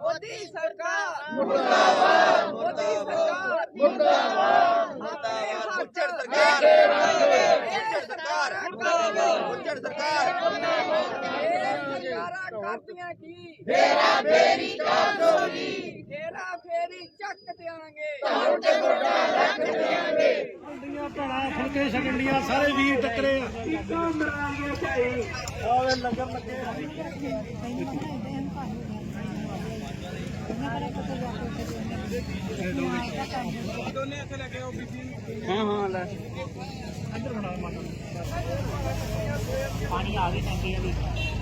ਮੋਦੀ ਸਰਕਾਰ। ਮੁਰਦਾਬਾਦ ਮੋਦੀ ਸਰਕਾਰ ਮੁਰਦਾਬਾਦ ਉੱਚੜ ਸਰਕਾਰ ਉੱਚੜ ਸਰਕਾਰ ਉੱਚੜ ਸਰਕਾਰ ਸਰਕਾਰਾਂ ਕਰਦੀਆਂ ਕੀ? ਫੇਰਾ ਫੇਰੀ ਕਾਸੋਗੀ ਫੇਰਾ ਫੇਰੀ ਚੱਕ ਦਿਆਂਗੇ। ਤੁਹਾਡੇ ਗੋਡਾ ਰੱਖ ਦਿਆਂਗੇ। ਦੀਆਂ ਭੈਣਾਂ ਫੁਲਕੇ ਛਕਣ ਦੀਆਂ ਸਾਰੇ ਵੀਰ ਟੱਕਰੇ। ਆ ਆਵੇ ਲੰਗਰ ਲੱਗੇ। ਹਾਂ ਹਾਂ ਲੈ। ਇੱਧਰ ਬਣਾ ਮਾਤਾ ਪਾਣੀ ਆ ਗਈ ਟੈਂਕੀ ਵਾਲੀ ਅੱਗੇ ਜਾਣੀ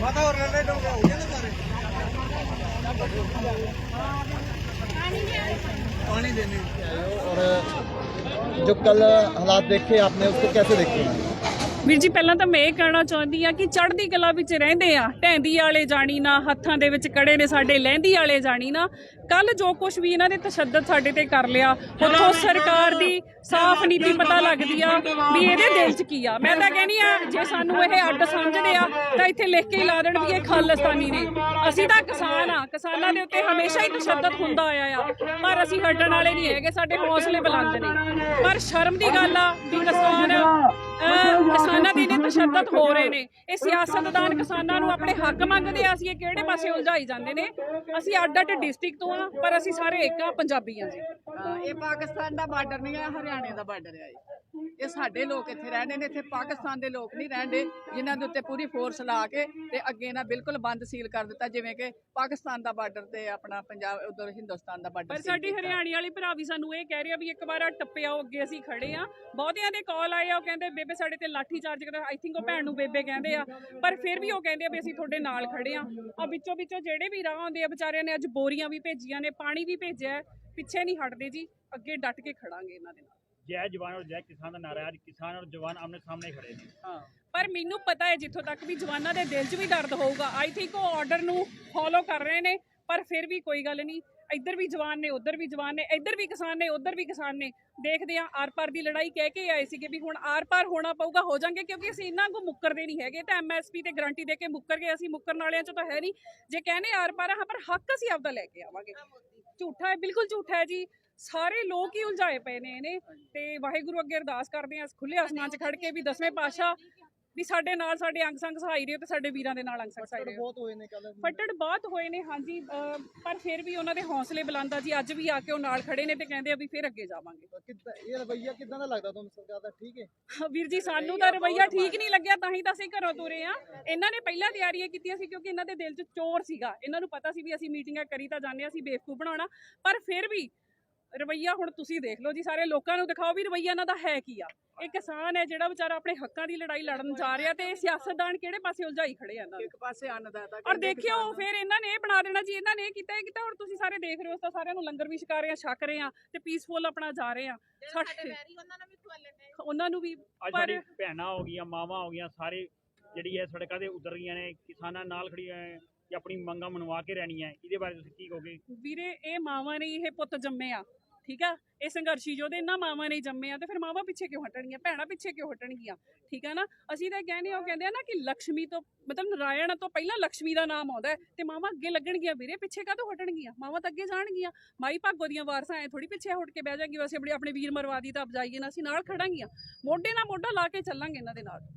ਮਾਤਾ ਹੋਰ ਲੈ ਡੋਂ ਹੋ ਗਏ ਨਾ ਸਾਰੇ पानी देने और जो कल हालात देखे आपने उसको कैसे देखते हैं ਵੀਰ ਜੀ ਪਹਿਲਾਂ ਤਾਂ ਮੈਂ ਇਹ ਕਹਿਣਾ ਚਾਹੁੰਦੀ ਆ ਕਿ ਚੜ੍ਹਦੀ ਕਲਾ ਵਿੱਚ ਰਹਿੰਦੇ ਆ ਢੈਂਦੀ ਵਾਲੇ ਜਾਣੀ ਨਾ ਹੱਥਾਂ ਦੇ ਵਿੱਚ ਕੜੇ ਨੇ ਸਾਡੇ ਲਹਿੰਦੀ ਵਾਲੇ ਜਾਣੀ ਨਾ ਕੱਲ ਜੋ ਕੁਝ ਵੀ ਇਹਨਾਂ ਨੇ ਤਸ਼ੱਦਦ ਸਾਡੇ ਤੇ ਕਰ ਲਿਆ ਉੱਥੋਂ ਸਰਕਾਰ ਦੀ ਸਾਫ਼ ਨੀਤੀ ਪਤਾ ਲੱਗਦੀ ਆ ਵੀ ਇਹਦੇ ਦਿਲ 'ਚ ਕੀ ਆ। ਮੈਂ ਤਾਂ ਕਹਿੰਦੀ ਆ ਜੇ ਸਾਨੂੰ ਇਹ ਅੱਡ ਸਮਝਦੇ ਆ ਤਾਂ ਇੱਥੇ ਲਿਖ ਕੇ ਹੀ ਲਾ ਦੇਣ ਵੀ ਇਹ ਖਾਲਿਸਤਾਨੀ ਨੇ। ਅਸੀਂ ਤਾਂ ਕਿਸਾਨ ਆ ਕਿਸਾਨਾਂ ਦੇ ਉੱਤੇ ਹਮੇਸ਼ਾ ਹੀ ਤਸ਼ੱਦਦ ਹੁੰਦਾ ਆਇਆ ਆ। ਪਰ ਅਸੀਂ ਹਟਣ ਵਾਲੇ ਨਹੀਂ ਹੈਗੇ ਸਾਡੇ ਹੌਸਲੇ ਬੁਲੰਦ ਨੇ। ਪਰ ਸ਼ਰਮ ਦੀ ਗੱਲ ਆ ਵੀ ਕਿਸਾਨ ਕਿਸਾਨਾਂ ਦੇ ਨੇ ਤਸ਼ੱਦਦ ਹੋ ਰਹੇ ਨੇ। ਇਹ ਸਿਆਸਤਦਾਨ ਕਿਸਾਨਾਂ ਨੂੰ ਆਪਣੇ ਹੱਕ ਮੰਗਦੇ ਆ ਅਸੀਂ ਇਹ ਕਿਹੜੇ ਪਾਸੇ ਉਲਝਾਈ ਜਾਂਦੇ ਨੇ? ਅਸੀਂ ਅੱਡ ਅੱਡ ਡਿਸਟ੍ਰਿਕਟ ਤੋਂ ਆ ਪਰ ਅਸੀਂ ਸਾਰੇ ਇੱਕ ਆ ਪੰਜਾਬੀ ਆ ਜੀ। ਹਾਂ, ਇਹ ਪਾਕਿਸਤਾਨ ਦਾ ਬਾਰਡਰ ਨਹੀਂ ਹੈ ਹਰਿਆਣੇ ਦਾ ਬਾਰਡਰ ਹੈ ਇਹ। ਇਹ ਸਾਡੇ ਲੋਕ ਇੱਥੇ ਰਹਿੰਦੇ ਨੇ ਇੱਥੇ ਪਾਕਿਸਤਾਨ ਦੇ ਲੋਕ ਨਹੀਂ ਰਹਿੰਦੇ ਜਿਨ੍ਹਾਂ ਦੇ ਉੱਤੇ ਪੂਰੀ ਫੋਰਸ ਲਾ ਕੇ ਤੇ ਅੱਗੇ ਨਾ ਬਿਲਕੁਲ ਬੰਦ ਸੀਲ ਕਰ ਦਿੱਤਾ ਜਿਵੇਂ ਕਿ ਪਾਕਿਸਤਾਨ ਦਾ ਬਾਰਡਰ ਤੇ ਆਪਣਾ ਪੰਜਾਬ ਉਧਰ ਹਿੰਦੁਸਤਾਨ ਦਾ ਬਾਰਡਰ ਪਰ ਸਾਡੀ ਹਰਿਆਣੇ ਵਾਲੀ ਭਰਾ ਵੀ ਸਾਨੂੰ ਇਹ ਕਹਿ ਰਿਹਾ ਵੀ ਇੱਕ ਵਾਰ ਟੱਪਿਆਓ ਅੱਗੇ ਅਸੀਂ ਖੜੇ ਆ। ਬਹੁਤਿਆਂ ਦੇ ਕਾਲ ਆਏ ਆ ਉਹ ਕਹਿੰਦੇ ਬੇਬੇ ਸਾਡੇ ਤੇ ਲਾਠੀ ਚਾਰਜ ਕਰਦਾ। ਆਈ ਥਿੰਕ ਉਹ ਭੈਣ ਨੂੰ ਬੇਬੇ ਕਹਿੰਦੇ ਆ। ਪਰ ਫਿਰ ਵੀ ਉਹ ਕਹਿੰਦੇ ਆ ਵੀ ਅਸੀਂ ਤੁਹਾਡੇ ਨਾਲ ਖੜੇ ਆ। ਆ ਵਿੱਚੋਂ ਵਿੱਚੋਂ ਜਿਹੜੇ ਵੀ ਰਾਹ ਆਉਂਦੇ ਆ ਵਿਚਾਰਿਆਂ ਨੇ ਅੱਜ ਬੋਰੀਆਂ ਵੀ ਭੇਜੀਆਂ ਨੇ ਪਾਣੀ ਵੀ ਭੇਜਿਆ। ਪਿੱਛੇ ਨਹੀਂ ਹਟਦੇ ਜੀ ਅੱਗੇ ਡਟ ਕੇ ਖੜਾਂਗੇ ਇਹਨਾਂ ਦੇ ਨਾਲ। ਜੈ ਜਵਾਨ ਔਰ ਜੈ ਕਿਸਾਨ ਦਾ ਨਾਰਾ ਅੱਜ ਕਿਸਾਨ ਔਰ ਜਵਾਨ ਆਮਨੇ ਸਾਹਮਣੇ ਖੜੇ ਨੇ। ਪਰ ਮੈਨੂੰ ਪਤਾ ਹੈ ਜਿੱਥੋਂ ਤੱਕ ਵੀ ਜਵਾਨਾਂ ਦੇ ਦਿਲ 'ਚ ਵੀ ਦਰਦ ਹੋਊਗਾ। ਆਈ ਥਿੰਕ ਉਹ ਆਰਡਰ ਨੂੰ ਫੋਲੋ ਕਰ ਰਹੇ ਨੇ ਪਰ ਫਿਰ ਵੀ ਕੋਈ ਗੱਲ ਨਹੀਂ। ਇੱਧਰ ਵੀ ਜਵਾਨ ਨੇ ਉੱਧਰ ਵੀ ਜਵਾਨ ਨੇ ਇੱਧਰ ਵੀ ਕਿਸਾਨ ਨੇ ਉੱਧਰ ਵੀ ਕਿਸਾਨ ਨੇ। ਦੇਖਦੇ ਆ ਆਰ-ਪਾਰ ਦੀ ਲੜਾਈ ਕਹਿ ਕੇ ਆਏ ਸੀਗੇ ਵੀ ਹੁਣ ਆਰ-ਪਾਰ ਹੋਣਾ ਪਊਗਾ ਹੋ ਜਾਾਂਗੇ ਕਿਉਂਕਿ ਅਸੀਂ ਇੰਨਾ ਕੋ ਮੁੱਕਰਦੇ ਨਹੀਂ ਹੈਗੇ। ਤਾਂ ਐਮਐਸਪੀ ਤੇ ਗਾਰੰਟੀ ਦੇ ਕੇ ਮੁੱਕਰ ਗਏ ਅਸੀਂ ਮੁੱਕਰਨ ਵਾਲਿਆਂ ਚ ਤਾਂ ਹੈ ਨਹੀਂ। ਜੇ ਕਹਿੰਦੇ ਆਰ-ਪਾਰ ਹਾਂ ਪਰ ਹੱਕ ਅਸੀਂ ਆਪਦਾ ਲੈ ਕੇ ਆਵਾਂਗੇ। ਝੂਠਾ ਹੈ ਬਿਲਕੁਲ ਝੂਠਾ ਹੈ ਜੀ। ਸਾਰੇ ਲੋਕ ਹੀ ਉਲਝਾਏ ਪਏ ਨੇ ਇਹਨੇ ਤੇ ਵਾਹਿਗੁਰੂ ਅੱਗੇ ਅਰਦਾਸ ਕਰਦੇ ਆਂ ਖੁੱਲੇ ਆਸਮਾਨ 'ਚ ਖੜ ਕੇ ਵੀ ਦਸਵੇਂ ਪਾਸ਼ਾ ਵੀ ਸਾਡੇ ਨਾਲ ਸਾਡੇ ਅੰਗ ਸੰਗ ਸਹਾਈ ਰਹੇ ਤੇ ਸਾਡੇ ਵੀਰਾਂ ਦੇ ਨਾਲ ਅੰਗ ਸੰਗ ਸਹਾਈ ਰਹੇ। ਬਹੁਤ ਹੋਏ ਨੇ ਕੱਲ ਫੱਟੜ ਬਹੁਤ ਹੋਏ ਨੇ ਹਾਂਜੀ ਪਰ ਫਿਰ ਵੀ ਉਹਨਾਂ ਦੇ ਹੌਸਲੇ ਬੁਲੰਦਾ ਜੀ ਅੱਜ ਵੀ ਆ ਕੇ ਉਹ ਨਾਲ ਖੜੇ ਨੇ ਤੇ ਕਹਿੰਦੇ ਆ ਵੀ ਫਿਰ ਅੱਗੇ ਜਾਵਾਂਗੇ। ਇਹ ਰਵਈਆ ਕਿਦਾਂ ਦਾ ਲੱਗਦਾ ਤੁਹਾਨੂੰ ਸਰਕਾਰ ਦਾ? ਠੀਕ ਹੈ? ਵੀਰ ਜੀ ਸਾਨੂੰ ਤਾਂ ਰਵਈਆ ਠੀਕ ਨਹੀਂ ਲੱਗਿਆ ਤਾਂ ਹੀ ਤਾਂ ਅਸੀਂ ਘਰੋਂ ਤੁਰੇ ਆ ਇਹਨਾਂ ਨੇ ਪਹਿਲਾਂ ਤਿਆਰੀਆਂ ਕੀਤੀਆਂ ਸੀ ਕਿਉਂਕਿ ਇਹਨਾਂ ਦੇ ਦਿਲ 'ਚ ਚੋਰ ਸੀਗਾ। ਇਹਨਾਂ ਨੂੰ ਪਤਾ ਸੀ ਵੀ ਅਸੀਂ ਮੀਟਿੰਗਾਂ ਕਰੀ ਤਾਂ ਜਾਂਦੇ ਆ ਅਸੀਂ ਬੇਵਕੂਫ ਬਣਾਉਣਾ। ਪਰ ਫਿਰ ਵੀ ਰਵਈਆ ਹੁਣ ਤੁਸੀਂ ਦੇਖ ਲਓ ਜੀ ਸਾਰੇ ਲੋਕਾਂ ਨੂੰ ਦਿਖਾਓ ਵੀ ਰਵਈਆ ਇਹਨਾਂ ਦਾ ਹੈ ਕੀ ਆ। ਇਹ ਕਿਸਾਨ ਹੈ ਜਿਹੜਾ ਵਿਚਾਰਾ ਆਪਣੇ ਹੱਕਾਂ ਦੀ ਲੜਾਈ ਲੜਨ ਜਾ ਰਿਹਾ ਤੇ ਇਹ ਸਿਆਸਤਦਾਨ ਕਿਹੜੇ ਪਾਸੇ ਉਲਝਾਈ ਖੜੇ ਆ ਇਹਨਾਂ ਨੂੰ ਇੱਕ ਪਾਸੇ ਅੰਨਦਾਤਾ ਔਰ ਦੇਖਿਓ ਫਿਰ ਇਹਨਾਂ ਨੇ ਇਹ ਬਣਾ ਦੇਣਾ ਜੀ ਇਹਨਾਂ ਨੇ ਇਹ ਕੀਤਾ ਇਹ ਕੀਤਾ ਹੁਣ ਤੁਸੀਂ ਸਾਰੇ ਦੇਖ ਰਹੇ ਹੋ ਤਾਂ ਸਾਰਿਆਂ ਨੂੰ ਲੰਗਰ ਵੀ ਛਕਾ ਰਹੇ ਆ ਛਕ ਰਹੇ ਆ ਤੇ ਪੀਸਫੁਲ ਆਪਣਾ ਜਾ ਰਹੇ ਆ। ਸਾਡੇ ਉਹਨਾਂ ਨੂੰ ਵੀ ਅੱਜ ਪਰ ਸਾਡੀ ਭੈਣਾਂ ਹੋ ਗਈਆਂ ਮਾਵਾਂ ਹੋ ਗਈਆਂ ਸਾਰੇ ਜਿਹੜੀ ਹੈ ਸੜਕਾਂ ਤੇ ਉਤਰ ਰਹੀਆਂ ਨੇ ਕਿਸਾਨਾਂ ਨਾਲ ਖੜੀਆਂ ਜਾਂ ਆਪਣੀ ਮੰਗਾਂ ਮਨਵਾ ਕੇ ਰਹਿਣੀਆਂ ਇਹਦੇ ਬਾਰੇ ਤੁਸੀਂ ਕੀ ਕਹੋਗੇ? ਵੀਰੇ, ਇਹ ਮਾਵਾਂ ਨੇ ਇਹ ਪੁੱਤ ਜੰਮੇ ਆ, ਠੀਕ ਆ? ਇਹ ਸੰਘਰਸ਼ੀ ਯੋਧੇ ਇਹਨਾਂ ਮਾਵਾਂ ਨੇ ਜੰਮੇ ਆ, ਤੇ ਫਿਰ ਮਾਵਾਂ ਪਿੱਛੇ ਕਿਉਂ ਹਟਣਗੀਆਂ, ਭੈਣਾਂ ਪਿੱਛੇ ਕਿਉਂ ਹਟਣਗੀਆਂ, ਠੀਕ ਆ ਨਾ? ਅਸੀਂ ਤਾਂ ਕਹਿੰਦੇ ਆ, ਉਹ ਕਹਿੰਦੇ ਆ ਨਾ ਕਿ ਲక్ష్ਮੀ ਤੋਂ, ਮਤਲਬ ਨਰਾਇਣ ਤੋਂ ਪਹਿਲਾਂ ਲక్ష్ਮੀ ਦਾ ਨਾਮ ਆਉਂਦਾ ਤੇ ਮਾਵਾਂ ਅੱਗੇ ਲੱਗਣਗੀਆਂ ਵੀਰੇ, ਪਿੱਛੇ ਕਾਹਤੋਂ ਹਟਣਗੀਆਂ? ਮਾਵਾਂ ਤਾਂ ਅੱਗੇ ਜਾਣਗੀਆਂ। ਮਾਈ ਭਾਗੋ ਦੀਆਂ ਵਾਰਸਾਂ ਐ ਥੋੜੀ ਪਿੱਛੇ ਹਟ ਕੇ ਬਹਿ ਜਾਣਗੀਆਂ ਵੈਸੇ ਆਪਣੇ ਵੀਰ ਮਰਵਾਦੀ ਤਾਂ ਅਪਜਾਈਏ ਨਾ, ਅਸੀਂ ਨਾਲ ਖੜਾਂਗੀਆਂ। ਮੋਢੇ ਨਾਲ ਮੋਢਾ ਲਾ ਕੇ ਚੱਲਾਂਗੇ ਇਹਨਾਂ ਦੇ ਨਾਲ।